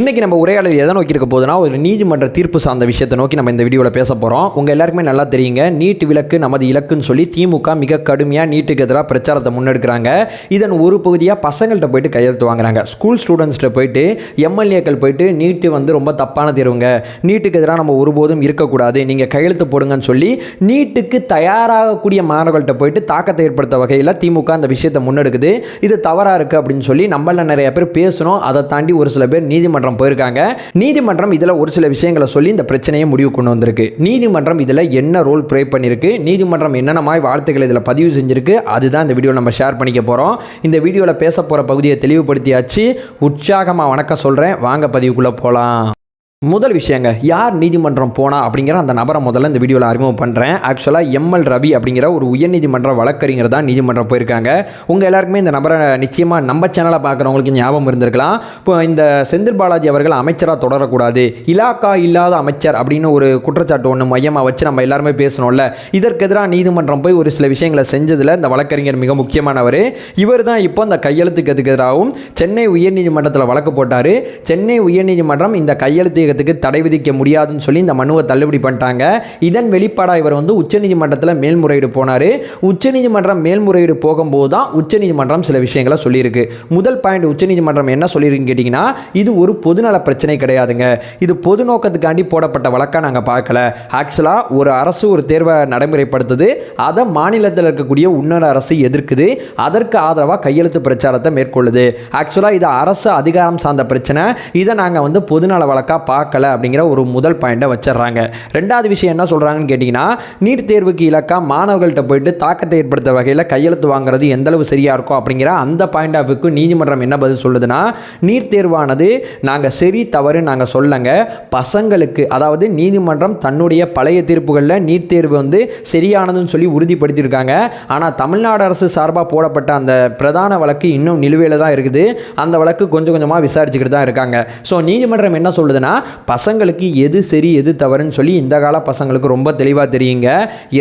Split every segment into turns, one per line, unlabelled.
இன்றைக்கி நம்ம உரையாடல் எதை நோக்கி இருக்க போதுன்னா ஒரு நீதிமன்ற தீர்ப்பு சார்ந்த விஷயத்தை நோக்கி நம்ம இந்த வீடியோவில் பேச போகிறோம் உங்கள் எல்லாருக்குமே நல்லா தெரியுங்க. நீட் விலக்கு நமது இலக்குன்னு சொல்லி திமுக மிக கடுமையாக நீட்டுக்கு எதிராக பிரச்சாரத்தை முன்னெடுக்கிறாங்க. இதன் ஒரு பகுதியாக பசங்கள்கிட்ட போயிட்டு கையெழுத்து வாங்குறாங்க. ஸ்கூல் ஸ்டூடெண்ட்ஸ்கிட்ட போயிட்டு எம்எல்ஏக்கள் போயிட்டு நீட்டு வந்து ரொம்ப தப்பான தேர்வுங்க. நீட்டுக்கு எதிராக நம்ம ஒருபோதும் இருக்கக்கூடாது. நீங்கள் கையெழுத்து போடுங்கன்னு சொல்லி நீட்டுக்கு தயாராகக்கூடிய மாணவர்கள்ட்ட போயிட்டு தாக்கத்தை ஏற்படுத்த வகையில் திமுக அந்த விஷயத்தை முன்னெடுக்குது. இது தவறாக இருக்குது அப்படின்னு சொல்லி நம்மள நிறைய பேர் பேசணும். அதை தாண்டி ஒரு சில பேர் நீதிமன்றம் போயிருக்காங்க. நீதிமன்றம் இதில் ஒரு சில விஷயங்களை சொல்லி இந்த பிரச்சனையை முடிவு கொண்டு வந்திருக்கு. நீதிமன்றம் இதில் என்ன ரோல் ப்ளே பண்ணியிருக்கு? நீதிமன்றம் என்னென்ன மாதிரி வார்த்தைகள் இதில் பதிவு செஞ்சிருக்கு? அதுதான் இந்த வீடியோ நம்ம ஷேர் பண்ணிக்க போகிறோம் இந்த வீடியோவில் பேச போகிற பகுதியை தெளிவுபடுத்தியாச்சு. உற்சாகமாக வணக்கம் சொல்கிறேன் வாங்க பதிவுக்குள்ளே போகலாம் முதல் விஷயங்க யார் நீதிமன்றம் போனா அப்படிங்கிற அந்த நபரை முதல்ல இந்த வீடியோவில் அறிமுகம் பண்ணுறேன் ஆக்சுவலாக எம்எல் ரவி அப்படிங்கிற ஒரு உயர்நீதிமன்ற வழக்கறிஞர் தான் நீதிமன்றம் போயிருக்காங்க. உங்கள் எல்லாருக்குமே இந்த நபரை நிச்சயமாக நம்ம சேனலை பார்க்குறவங்களுக்கு ஞாபகம் இருந்திருக்கலாம். இப்போ இந்த செந்தில் பாலாஜி அவர்கள் அமைச்சராக தொடரக்கூடாது. இலாக்கா இல்லாத அமைச்சர் அப்படின்னு ஒரு குற்றச்சாட்டு ஒன்று மையமாக வச்சு நம்ம எல்லாருமே பேசணும்ல. இதற்கு எதிராக நீதிமன்றம் போய் ஒரு சில விஷயங்களை செஞ்சதில் இந்த வழக்கறிஞர் மிக முக்கியமானவர். இவர் தான் இப்போ அந்த கையெழுத்துக்கு எதிராகவும் சென்னை உயர்நீதிமன்றத்தில் வழக்கு போட்டார். சென்னை உயர்நீதிமன்றம் இந்த கையெழுத்து இயக்கத்துக்கு தடை விதிக்க முடியாதுன்னு சொல்லி இந்த மனுவை தள்ளுபடி பண்ணிட்டாங்க. இதன் வெளிப்பாடாக இவர் வந்து உச்சநீதிமன்றத்தில் மேல்முறையீடு போனார். உச்சநீதிமன்றம் மேல்முறையீடு போகும்போது தான் உச்சநீதிமன்றம் சில விஷயங்களை சொல்லியிருக்கு. முதல் பாயிண்ட் உச்சநீதிமன்றம் என்ன சொல்லியிருக்குன்னு கேட்டிங்கன்னா இது ஒரு பொதுநல பிரச்சனை கிடையாதுங்க. இது பொது நோக்கத்துக்காண்டி போடப்பட்ட வழக்காக நாங்கள் பார்க்கல. ஆக்சுவலாக ஒரு அரசு ஒரு தேர்வை நடைமுறைப்படுத்துது. அதை மாநிலத்தில் இருக்கக்கூடிய உன்னத அரசு எதிர்க்குது. அதற்கு ஆதரவாக கையெழுத்து பிரச்சாரத்தை மேற்கொள்ளுது. ஆக்சுவலாக இது அரசு அதிகாரம் சார்ந்த பிரச்சனை. இதை நாங்கள் வந்து பொதுநல வழக்காக பார்க்கல அப்படிங்கிற ஒரு முதல் பாயிண்ட்டை வச்சிடுறாங்க. ரெண்டாவது விஷயம் என்ன சொல்கிறாங்கன்னு கேட்டிங்கன்னா நீட் தேர்வுக்கு இலக்கா மாணவர்கள்ட்ட போயிட்டு தாக்கத்தை ஏற்படுத்த வகையில் கையெழுத்து வாங்குறது எந்தளவு சரியாக இருக்கும் அப்படிங்கிற அந்த பாயிண்ட் ஆஃப் வியூக்கு நீதிமன்றம் என்ன பதில் சொல்லுதுன்னா நீட் தேர்வானது நாங்கள் சரி தவறு நாங்கள் சொல்லங்க. பசங்களுக்கு அதாவது நீதிமன்றம் தன்னுடைய பழைய தீர்ப்புகளில் நீட் தேர்வு வந்து சரியானதுன்னு சொல்லி உறுதிப்படுத்தியிருக்காங்க. ஆனால் தமிழ்நாடு அரசு சார்பாக போடப்பட்ட அந்த பிரதான வழக்கு இன்னும் நிலுவையில் தான் இருக்குது. அந்த வழக்கு கொஞ்சம் கொஞ்சமாக விசாரிச்சுக்கிட்டு தான் இருக்காங்க. ஸோ நீதிமன்றம் என்ன சொல்லுதுன்னா பசங்களுக்கு எது சரி எது தவறுன்னு சொல்லி இந்த கால பசங்களுக்கு ரொம்ப தெளிவாக தெரியுங்க.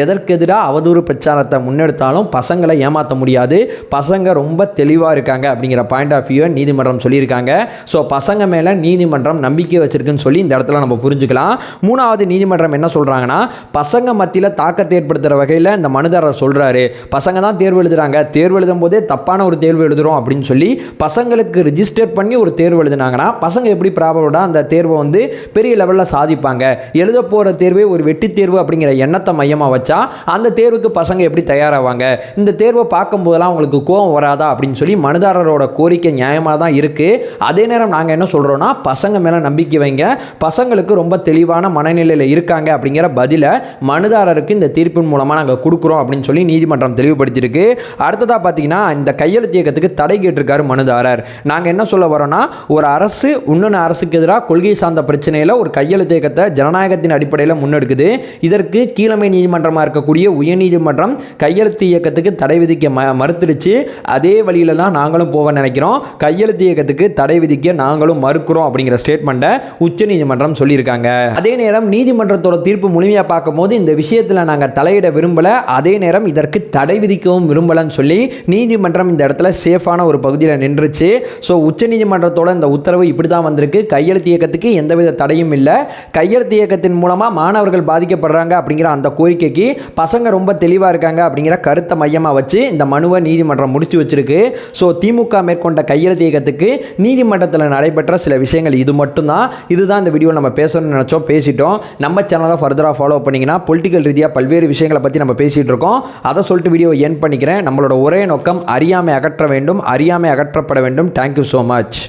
எதற்கெதிராக அவதூறு பிரச்சாரத்தை முன்னெடுத்தாலும் பசங்களை ஏமாற்ற முடியாது. பசங்க ரொம்ப தெளிவாக இருக்காங்க அப்படிங்கிற பாயிண்ட் ஆஃப் வியூ நீதிமன்றம் சொல்லியிருக்காங்க. ஸோ பசங்க மேலே நீதிமன்றம் நம்பிக்கை வச்சிருக்குன்னு சொல்லி இந்த இடத்துல நம்ம புரிஞ்சுக்கலாம். மூணாவது நீதிமன்றம் என்ன சொல்கிறாங்கன்னா பசங்க மத்தியில் தாக்கத்தை ஏற்படுத்துகிற வகையில் இந்த மனுதாரர் சொல்கிறாரு பசங்க தான் தேர்வு எழுதுகிறாங்க தேர்வு எழுதும் போதே தப்பான ஒரு தேர்வு எழுதுகிறோம் அப்படின்னு சொல்லி பசங்களுக்கு ரிஜிஸ்டர் பண்ணி ஒரு தேர்வு எழுதுனாங்கன்னா பசங்க எப்படி ப்ராபரோட அந்த தேர்வை வந்து பெரிய லெவலில் சாதிப்பாங்க. எழுத போகிற தேர்வே ஒரு வெட்டி தேர்வு அப்படிங்கிற எண்ணத்தை மையமாக வச்சா அந்த தேர்வுக்கு பசங்க எப்படி தயாராவாங்க? இந்த தேர்வை பார்க்கும்போதெல்லாம் அவங்களுக்கு கோபம் வராதா அப்படின்னு சொல்லி மனுதாரரோட கோரிக்கை நியாயமாக தான் இருக்குது அதே நேரம் நாங்கள் என்ன சொல்கிறோன்னா பசங்க மேலே நம்பிக்கை வைங்க. பசங்களுக்கு ரொம்ப தெளிவான மனநிலையில் இருக்காங்க அப்படிங்கிற பதிலை மனுதாரருக்கு இந்த தீர்ப்பின் மூலமாக நாங்கள் கொடுக்குறோம் அப்படின்னு சொல்லி நீதிமன்றம் தெளிவுபடுத்தியிருக்கு. அடுத்ததாக பார்த்தீங்கன்னா இந்த கையெழுத்து இயக்கத்துக்கு தடை கேட்டிருக்காரு மனுதாரர். நாங்கள் என்ன சொல்ல வரோன்னா ஒரு அரசு இன்னொன்று அரசுக்கு எதிராக கொள்கை சார்ந்த பிரச்சனையில் ஒரு கையெழுத்து இயக்கத்தை ஜனநாயகத்தின் அடிப்படையில் முன்னெடுக்குது. இதற்கு கீழமை நீதிமன்றமாக இருக்கக்கூடிய உயர்நீதிமன்றம் கையெழுத்து இயக்கத்துக்கு தடை விதிக்க ம மறுத்துடுச்சு. அதே வழியில் தான் நாங்களும் போக நினைக்கிறோம். கையெழுத்து இயக்கத்துக்கு தடை விதிக்க நாங்களும் மறுக்கிறோம் அப்படிங்கிற ஸ்டேட்மெண்ட்டை உச்சநீதிமன்றம் சொல்லியிருக்காங்க. அதே நேரம் நீதிமன்றத்தோட தீர்ப்பு முழுமையாக பார்க்கும்போது இந்த விஷயத்தில் நாங்கள் தலையிட விரும்பலை. அதே நேரம் இதற்கு தடை விதிக்கவும் விரும்பலைன்னு சொல்லி நீதிமன்றம் இந்த இடத்துல சேஃபான ஒரு பகுதியில் நின்றுச்சு. ஸோ உச்சநீதிமன்றத்தோட இந்த உத்தரவு இப்படி தான் வந்திருக்கு. கையெழுத்து இயக்கத்துக்கு எந்த எந்தவித தடையும் இல்லை. கையெழுத்து இயக்கத்தின் மூலமாக மாணவர்கள் பாதிக்கப்படுறாங்க அப்படிங்கிற அந்த கோரிக்கைக்கு பசங்க ரொம்ப தெளிவாக இருக்காங்க அப்படிங்கிற கருத்தை மையமாக வச்சு இந்த மனுவை நீதிமன்றம் முடிச்சு வச்சிருக்கு. ஸோ திமுக மேற்கொண்ட கையெழுத்து இயக்கத்துக்கு நீதிமன்றத்தில் நடைபெற்ற சில விஷயங்கள் இது மட்டும்தான். இதுதான் இந்த வீடியோ நம்ம பேசணும்னு நினச்சோம் பேசிட்டோம். நம்ம சேனலை ஃபர்தராக ஃபாலோ பண்ணிங்கன்னா பொலிட்டிக்கல் ரீதியாக பல்வேறு விஷயங்களை பற்றி நம்ம பேசிகிட்டு இருக்கோம். அதை சொல்லிட்டு வீடியோ என் பண்ணிக்கிறேன். நம்மளோட ஒரே நோக்கம் அறியாமை அகற்ற வேண்டும் அறியாமை அகற்றப்பட வேண்டும். Thank you so much